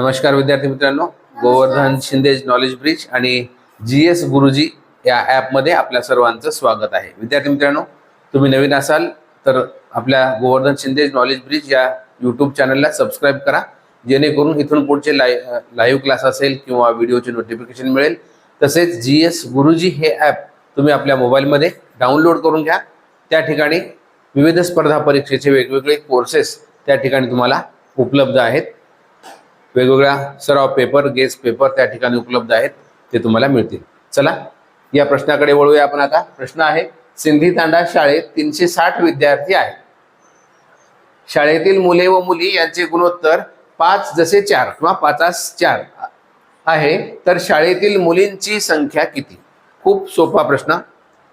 नमस्कार विद्यार्थी मित्रांनो. गोवर्धन शिंदेज नॉलेज ब्रिज आणि जी एस गुरुजी या ॲपमध्ये आपल्या सर्वांचं स्वागत आहे. विद्यार्थी मित्रांनो तुम्ही नवीन असाल तर आपल्या गोवर्धन शिंदेज नॉलेज ब्रिज या यूट्यूब चॅनलला सबस्क्राईब करा. जेणेकरून इथून पुढचे लाय लाईव्ह क्लास असेल किंवा व्हिडिओचे नोटिफिकेशन मिळेल. तसेच जी एस गुरुजी हे ॲप तुम्ही आपल्या मोबाईलमध्ये डाउनलोड करून घ्या. त्या ठिकाणी विविध स्पर्धा परीक्षेचे वेगवेगळे कोर्सेस त्या ठिकाणी तुम्हाला उपलब्ध आहेत. वेगवेगळ्या सराव पेपर गेस पेपर त्या ठिकाणी उपलब्ध आहेत ते तुम्हाला मिळतील. चला या प्रश्नाकडे वळूया आपण आता. प्रश्न आहे सिंधी तांडा शाळेत तीनशे साठ विद्यार्थी आहेत. शाळेतील मुले व मुली यांचे गुणोत्तर पाच जसे चार किंवा पाचास चार आहे तर शाळेतील मुलींची संख्या किती? खूप सोपा प्रश्न.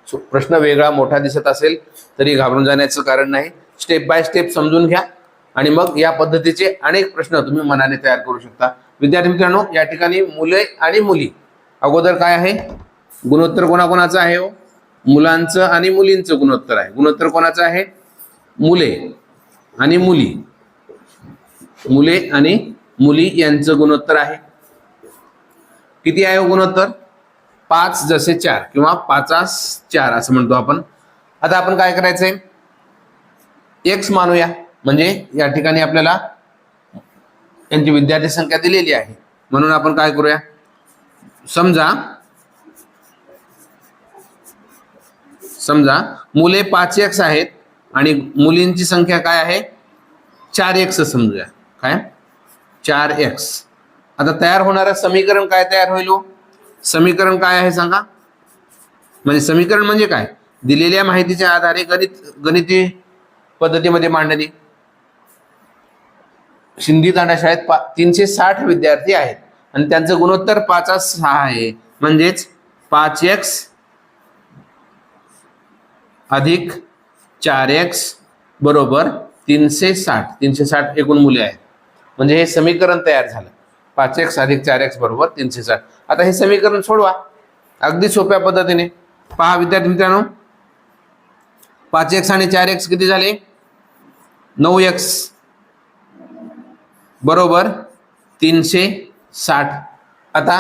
सो- प्रश्न वेगळा मोठा दिसत असेल तरी घाबरून जाण्याचं कारण नाही. स्टेप बाय स्टेप समजून घ्या. आणि मग या पद्धतीचे अनेक प्रश्न तुम्ही मनाने तयार करू शकता. विद्यार्थी मित्रांनो या ठिकाणी मुले आणि मुली. अगोदर काय आहे? गुणोत्तर कोणाकोणाचं आहे हो? मुलांचं आणि मुलींचं गुणोत्तर आहे. गुणोत्तर कोणाचं आहे? मुले आणि मुली. मुले आणि मुली यांचं गुणोत्तर आहे. किती आहे हो गुणोत्तर? पाच जसे चार किंवा पाचास चार असं म्हणतो आपण. आता आपण काय करायचंय? एक्स मानूया. म्हणजे या ठिकाणी आपल्याला यांची विद्यार्थी संख्या दिलेली आहे. म्हणून आपण काय करूया? समजा समजा मुले पाच एक्स आहेत आणि मुलींची संख्या काय आहे? चार एक्स समजूया. काय? चार एक्स आता तयार होणारं समीकरण काय तयार होईल हो? समीकरण काय आहे सांगा? म्हणजे समीकरण म्हणजे काय? दिलेल्या माहितीच्या आधारे गणित गणिती पद्धतीमध्ये मांडणी. शिंदी तांडा शाळेत पा तीनशे साठ विद्यार्थी आहेत. आणि त्यांचं गुणोत्तर पाच सहा आहे. म्हणजेच पाच एक्स अधिक चार एक्स बरोबर तीनशे साठ. तीनशे साठ एकूण मुले आहेत. म्हणजे हे समीकरण तयार झालं. पाच एक्स अधिक चार एक्स बरोबर तीनशे साठ. आता हे समीकरण सोडवा. अगदी सोप्या पद्धतीने. पहा विद्यार्थी मित्रांनो. पाच एक्स आणि चार एक्स किती झाले? नऊ एक्स बरोबर तीनशे साठ. आता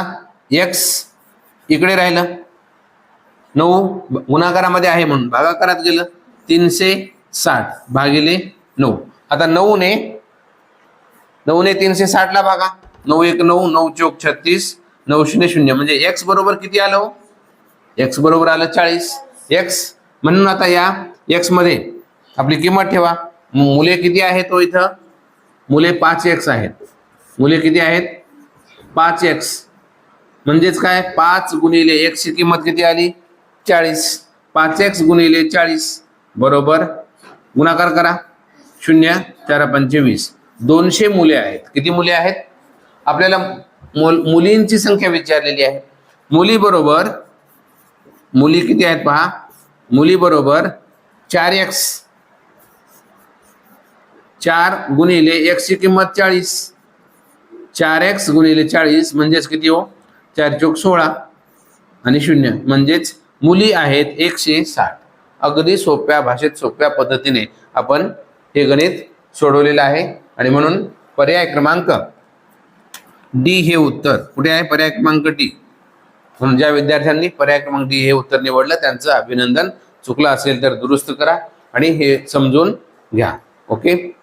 एक्स इकडे राहिलं. नऊ गुणाकारामध्ये आहे म्हणून भागाकारात गेलं. तीनशे साठ भागिले नऊ. आता नऊने नऊने तीनशे साठला भागा. नऊ एक नऊ नऊ चौक छत्तीस नऊ शून्य शून्य. म्हणजे एक्स बरोबर किती आलं हो? एक्स बरोबर आलं चाळीस. एक्स म्हणून आता या एक्समध्ये आपली किंमत ठेवा. मुले किती आहेत तो इथं? मुले पाच एक्स आहेत. मुले किती आहेत? पाच एक्स म्हणजेच काय? पाच गुणिले एक्सची किंमत किती आली? चाळीस. पाच एक्स गुणिले चाळीस. बरोबर? गुणाकार करा. शून्य चार पंचवीस दोनशे मुले आहेत. किती मुले आहेत? आपल्याला मुल मुलींची संख्या विचारलेली आहे. मुली बरोबर मुली किती आहेत पहा? मुली बरोबर चार एक्स चार गुणिले एक्सची किंमत चाळीस. चार एक्स गुणिले चाळीस म्हणजेच किती हो? चार चोक सोळा आणि शून्य म्हणजेच मुली आहेत एकशे साठ. अगदी सोप्या भाषेत सोप्या पद्धतीने आपण हे गणित सोडवलेलं आहे. आणि म्हणून पर्याय क्रमांक डी हे उत्तर. कुठे आहे पर्याय क्रमांक डी? म्हणून ज्या विद्यार्थ्यांनी पर्याय क्रमांक डी हे उत्तर निवडलं त्यांचं अभिनंदन. चुकलं असेल तर दुरुस्त करा आणि हे समजून घ्या. ओके?